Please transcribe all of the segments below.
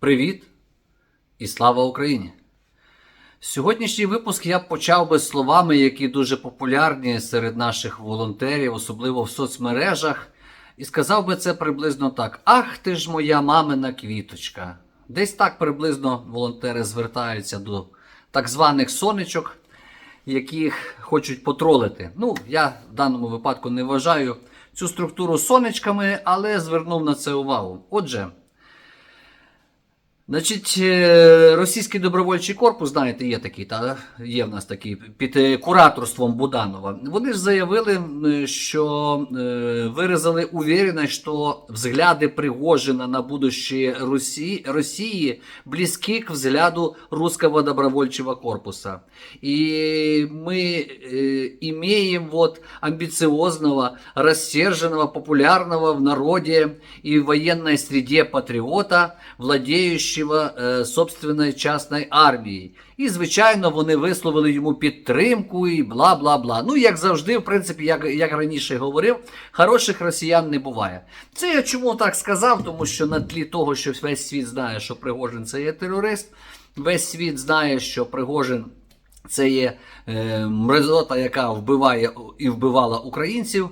Привіт і слава Україні! Сьогоднішній випуск я почав би словами, які дуже популярні серед наших волонтерів, особливо в соцмережах, і сказав би це приблизно так: Ах ти ж моя мамина квіточка! Десь так приблизно волонтери звертаються до так званих сонечок, яких хочуть потролити. Ну, я в даному випадку не вважаю цю структуру сонечками, але звернув на це увагу. Отже. Значить, е, російський добровольчий корпус, знаєте, є такий, та є в нас такий під е, кураторством Буданова. Вони ж заявили, що е, виразили уверенность, що взгляди Пригожина на будущее Росії, Росії близки к взгляду русского добровольчего корпуса. И мы э, имеем вот амбициозного, рассерженного, популярного в народе и в военной среде патриота, владеющего е, собственної частної армії. І, звичайно, вони висловили йому підтримку і бла бла бла. Ну, як завжди, в принципі, як, як раніше говорив, хороших росіян не буває. Це я чому так сказав? Тому що на тлі того, що весь світ знає, що Пригожин це є терорист, весь світ знає, що Пригожин. Це є е, мразота, яка вбиває і вбивала українців.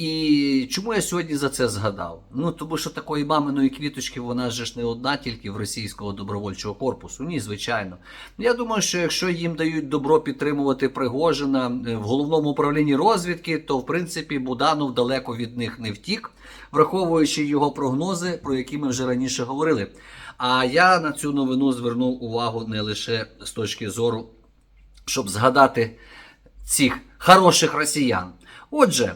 І чому я сьогодні за це згадав? Ну тому що такої маминої квіточки вона ж не одна тільки в російського добровольчого корпусу. Ні, звичайно. Я думаю, що якщо їм дають добро підтримувати Пригожина е, в головному управлінні розвідки, то в принципі Буданов далеко від них не втік, враховуючи його прогнози, про які ми вже раніше говорили. А я на цю новину звернув увагу не лише з точки зору щоб згадати цих хороших росіян. Отже,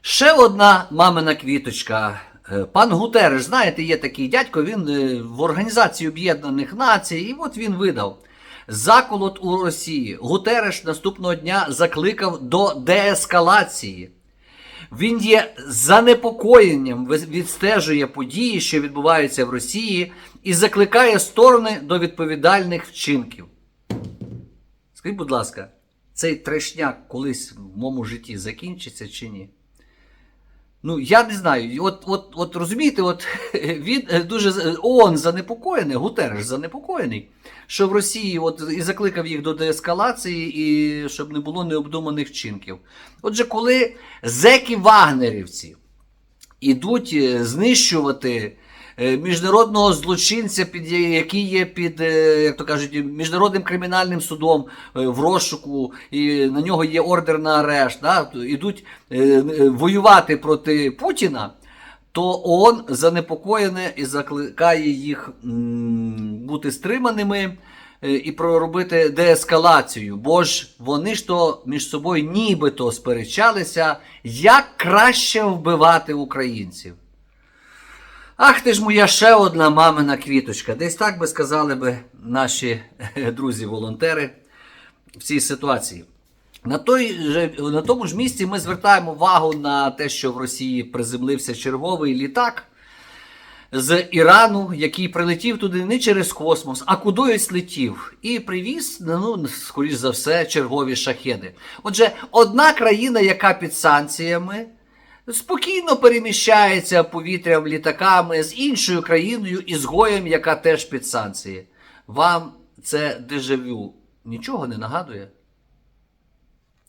ще одна мамина квіточка. Е, Пан Гутереш, знаєте, є такий дядько, він е, в Організації Об'єднаних Націй, і от він видав. Заколот у Росії. Гутереш наступного дня закликав до деескалації. Він є занепокоєнням, відстежує події, що відбуваються в Росії, і закликає сторони до відповідальних вчинків. Скажіть, будь ласка, цей трешняк колись в моєму житті закінчиться чи ні? Ну, я не знаю. От от, от розумієте, от він е, дуже з- ООН занепокоєний, Гутереш занепокоєний, що в Росії от і закликав їх до деескалації, і щоб не було необдуманих вчинків. Отже, коли зеки вагнерівці ідуть е, знищувати е, міжнародного злочинця, під який є під, е, як то кажуть, міжнародним кримінальним судом е, в розшуку, і на нього є ордер на арешт, да, ідуть е, е, воювати проти Путіна. То ООН занепокоєне і закликає їх бути стриманими е, і проробити деескалацію. Бо ж вони ж то між собою нібито сперечалися, як краще вбивати українців. Ах ти ж моя ще одна мамина квіточка. Десь так би сказали би наші е, друзі-волонтери в цій ситуації. На, той же, на тому ж місці ми звертаємо увагу на те, що в Росії приземлився черговий літак з Ірану, який прилетів туди не через космос, а кудись летів, і привіз, ну, скоріш за все, чергові шахеди. Отже, одна країна, яка під санкціями, спокійно переміщається повітрям літаками з іншою країною, ізгоєм, яка теж під санкції. Вам це дежавю нічого не нагадує?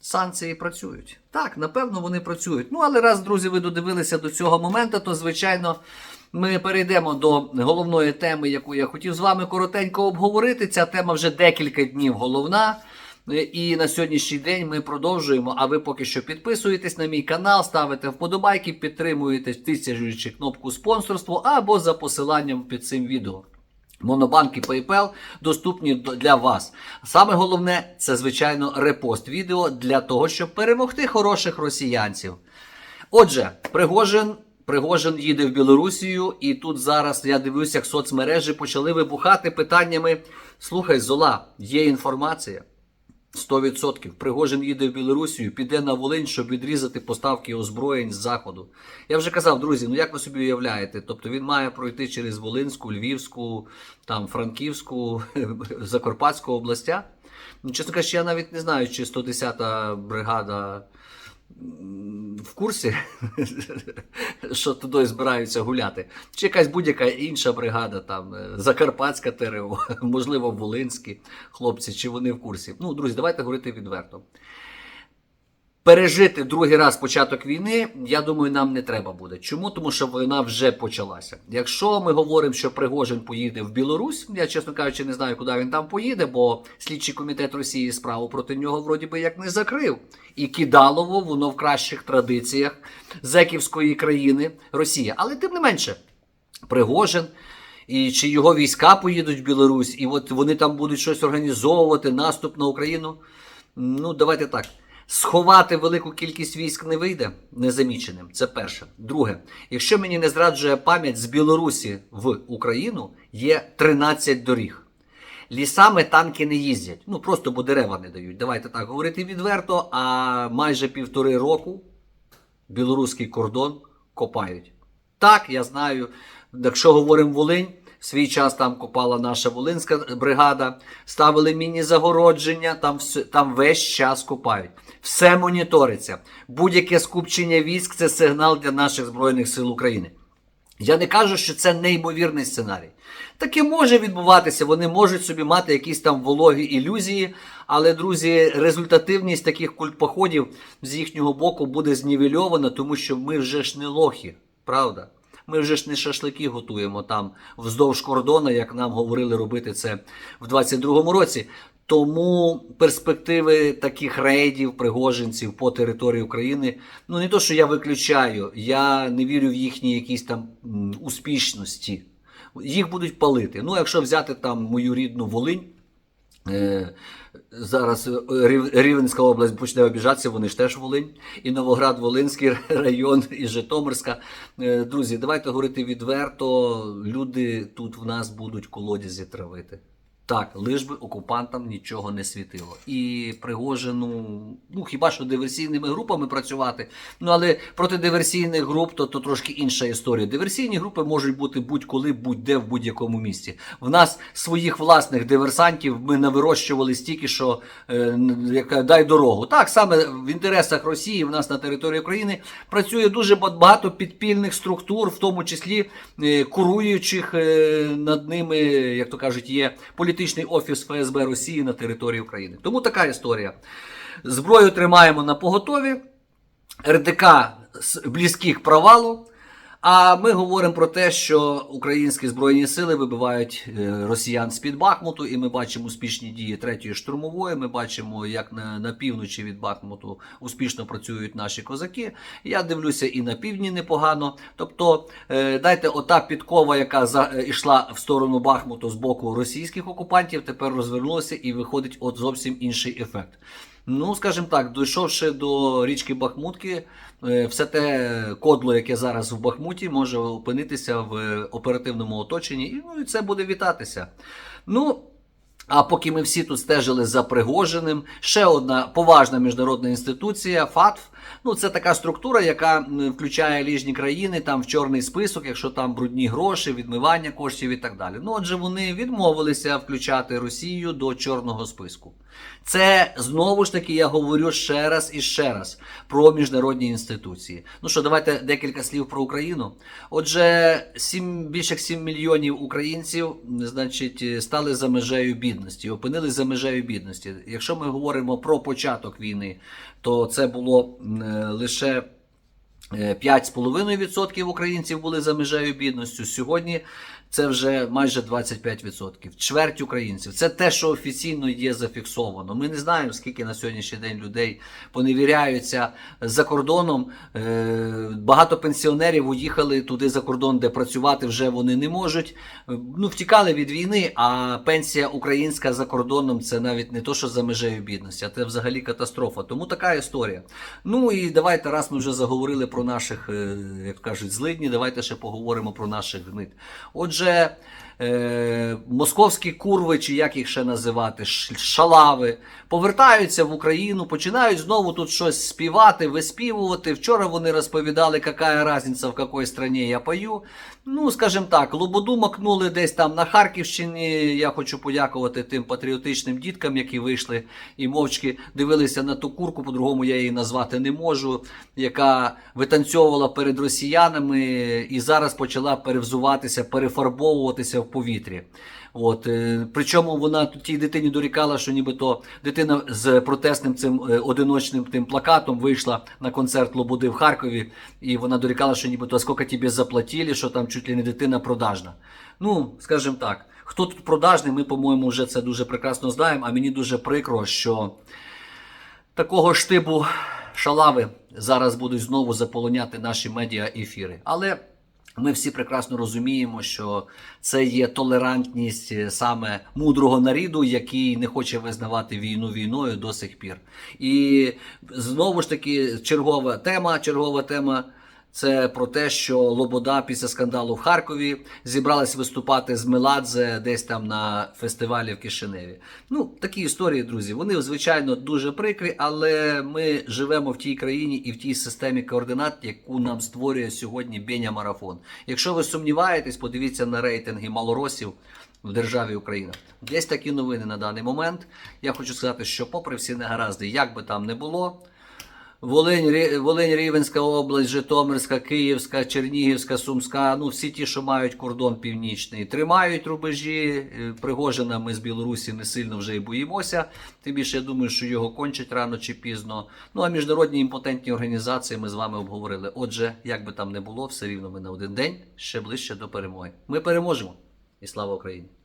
Санкції працюють. Так, напевно, вони працюють. Ну, але раз, друзі, ви додивилися до цього моменту, то, звичайно, ми перейдемо до головної теми, яку я хотів з вами коротенько обговорити. Ця тема вже декілька днів головна. І на сьогоднішній день ми продовжуємо. А ви поки що підписуєтесь на мій канал, ставите вподобайки, підтримуєте, тисячуючи кнопку спонсорство або за посиланням під цим відео. Монобанк і PayPal доступні для вас. Саме головне це, звичайно, репост відео для того, щоб перемогти хороших росіянців. Отже, Пригожин. Пригожин їде в Білорусію, і тут зараз я дивлюся, як соцмережі почали вибухати питаннями. Слухай, Зола, є інформація. 100%. Пригожин їде в Білорусію, піде на Волинь, щоб відрізати поставки озброєнь з заходу. Я вже казав, друзі, ну як ви собі уявляєте? Тобто він має пройти через Волинську, Львівську, там Франківську, Закарпатську областя. Ну, чесно кажучи, я навіть не знаю, чи 110-та бригада в курсі, що туди збираються гуляти. Чи якась будь-яка інша бригада, там е, Закарпатська ТРО, можливо, Волинські хлопці, чи вони в курсі. Ну, друзі, давайте говорити відверто. Пережити другий раз початок війни, я думаю, нам не треба буде. Чому? Тому що вона вже почалася. Якщо ми говоримо, що Пригожин поїде в Білорусь, я чесно кажучи, не знаю, куди він там поїде, бо слідчий комітет Росії справу проти нього вроді би як не закрив. І кидалово воно в кращих традиціях зеківської країни Росія. Але тим не менше, Пригожин. І чи його війська поїдуть в Білорусь, і от вони там будуть щось організовувати, наступ на Україну. Ну, давайте так. Сховати велику кількість військ не вийде незаміченим. Це перше. Друге, якщо мені не зраджує пам'ять з Білорусі в Україну, є 13 доріг. Лісами танки не їздять. Ну просто бо дерева не дають. Давайте так говорити відверто. А майже півтори року білоруський кордон копають. Так, я знаю. Якщо говоримо Волинь, в свій час там копала наша Волинська бригада, ставили міні-загородження, там, там весь час копають. Все моніториться. Будь-яке скупчення військ це сигнал для наших Збройних сил України. Я не кажу, що це неймовірний сценарій. Таке може відбуватися, вони можуть собі мати якісь там вологі ілюзії, але, друзі, результативність таких культпоходів з їхнього боку буде знівельована, тому що ми вже ж не лохи, правда? Ми вже ж не шашлики готуємо там вздовж кордону, як нам говорили робити це в 22-му році. Тому перспективи таких рейдів, пригожинців по території України, ну не то, що я виключаю, я не вірю в їхні якісь там успішності. Їх будуть палити. Ну, якщо взяти там мою рідну Волинь, Е, Зараз е, Рів- Рівненська область почне обіжатися, вони ж теж Волинь, і Новоград-Волинський район, і Житомирська. Е, Друзі, давайте говорити відверто. Люди тут в нас будуть колодязі травити. Так, лиш би окупантам нічого не світило. І Пригожину, ну хіба що диверсійними групами працювати. Ну але проти диверсійних груп то, то трошки інша історія. Диверсійні групи можуть бути будь-коли, будь-де в будь-якому місці. В нас своїх власних диверсантів ми навирощували стільки, що е, дай дорогу. Так саме в інтересах Росії в нас на території України працює дуже багато підпільних структур, в тому числі е, куруючих е, над ними, як то кажуть, є політичний офіс ФСБ Росії на території України. Тому така історія. Зброю тримаємо на поготові. РДК з близьких провалу. А ми говоримо про те, що українські збройні сили вибивають е, росіян з під Бахмуту, і ми бачимо успішні дії третьої штурмової. Ми бачимо, як на, на півночі від Бахмуту успішно працюють наші козаки. Я дивлюся і на півдні непогано. Тобто, е, дайте ота підкова, яка за, е, йшла в сторону Бахмуту з боку російських окупантів, тепер розвернулася і виходить от зовсім інший ефект. Ну, скажімо так, дійшовши до річки Бахмутки, е, все те кодло, яке зараз в Бахмуті, може опинитися в оперативному оточенні, і ну, і це буде вітатися. Ну. А поки ми всі тут стежили за Пригожиним, ще одна поважна міжнародна інституція ФАТФ. Ну, це така структура, яка включає ліжні країни там в чорний список, якщо там брудні гроші, відмивання коштів і так далі. Ну, отже, вони відмовилися включати Росію до чорного списку. Це знову ж таки я говорю ще раз і ще раз про міжнародні інституції. Ну що, давайте декілька слів про Україну. Отже, 7, більше як 7 мільйонів українців, значить, стали за межею бідності, опинились за межею бідності. Якщо ми говоримо про початок війни, то це було е, лише. Е, 5,5% українців були за межею бідності. Сьогодні це вже майже 25%. Чверть українців. Це те, що офіційно є зафіксовано. Ми не знаємо, скільки на сьогоднішній день людей поневіряються за кордоном. Е, Багато пенсіонерів уїхали туди за кордон, де працювати вже вони не можуть. Е, Ну, втікали від війни, а пенсія українська за кордоном це навіть не то, що за межею бідності, а це взагалі катастрофа. Тому така історія. Ну і давайте, раз ми вже заговорили про наших, е, як кажуть, злидні, давайте ще поговоримо про наших гнид. Отже, дуже е, московські курви, чи як їх ще називати, шалави, повертаються в Україну, починають знову тут щось співати, виспівувати. Вчора вони розповідали, яка різниця, в якій країні я пою. Ну, скажімо так, Лободу макнули десь там на Харківщині. Я хочу подякувати тим патріотичним діткам, які вийшли і мовчки дивилися на ту курку, по-другому я її назвати не можу, яка витанцьовувала перед росіянами і зараз почала перевзуватися, перефарбовуватися в повітрі. От, е, причому вона тій дитині дорікала, що нібито дитина з протестним цим е, одиночним тим плакатом вийшла на концерт Лободи в Харкові, і вона дорікала, що нібито скільки тобі заплатили, що там чуть ли не дитина продажна. Ну, скажімо так, хто тут продажний, ми, по-моєму, вже це дуже прекрасно знаємо, а мені дуже прикро, що такого штибу шалави зараз будуть знову заполоняти наші медіа ефіри. Але ми всі прекрасно розуміємо, що це є толерантність е, саме мудрого наріду, який не хоче визнавати війну війною до сих пір. І знову ж таки, чергова тема, чергова тема. Це про те, що Лобода після скандалу в Харкові зібралась виступати з Меладзе десь там на фестивалі в Кишиневі. Ну, такі історії, друзі. Вони звичайно дуже прикрі, але ми живемо в тій країні і в тій системі координат, яку нам створює сьогодні Беня Марафон. Якщо ви сумніваєтесь, подивіться на рейтинги малоросів в державі Україна. Десь такі новини на даний момент. Я хочу сказати, що, попри всі негаразди, як би там не було. Волинь, Волинь, Рівенська область, Житомирська, Київська, Чернігівська, Сумська, ну всі ті, що мають кордон північний, тримають рубежі. Е, Пригожина ми з Білорусі не сильно вже і боїмося. Тим більше я думаю, що його кончать рано чи пізно. Ну а міжнародні імпотентні організації ми з вами обговорили. Отже, як би там не було, все рівно ми на один день ще ближче до перемоги. Ми переможемо. І слава Україні!